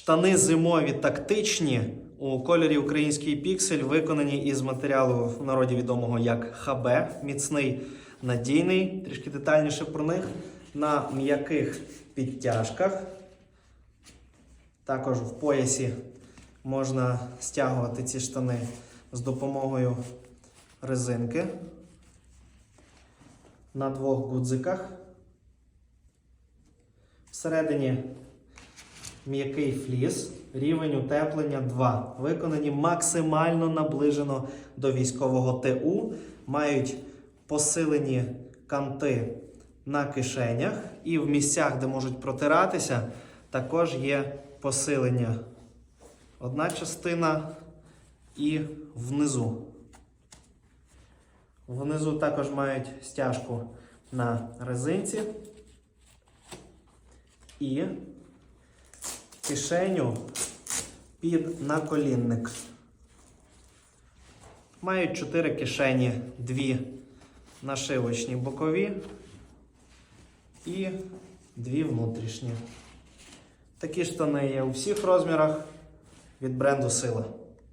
Штани зимові тактичні у кольорі український піксель, виконані із матеріалу в народі відомого як ХБ, міцний, надійний. Трішки детальніше про них. На м'яких підтяжках. Також в поясі можна стягувати ці штани з допомогою резинки. На двох гудзиках. Всередині м'який фліс, рівень утеплення 2. Виконані максимально наближено до військового ТУ. Мають посилені канти на кишенях і в місцях, де можуть протиратися, також є посилення. Одна частина і внизу. Внизу також мають стяжку на резинці і кишеню під наколінник. Мають чотири кишені, дві нашивочні бокові і дві внутрішні. Такі штани є у всіх розмірах від бренду Сила.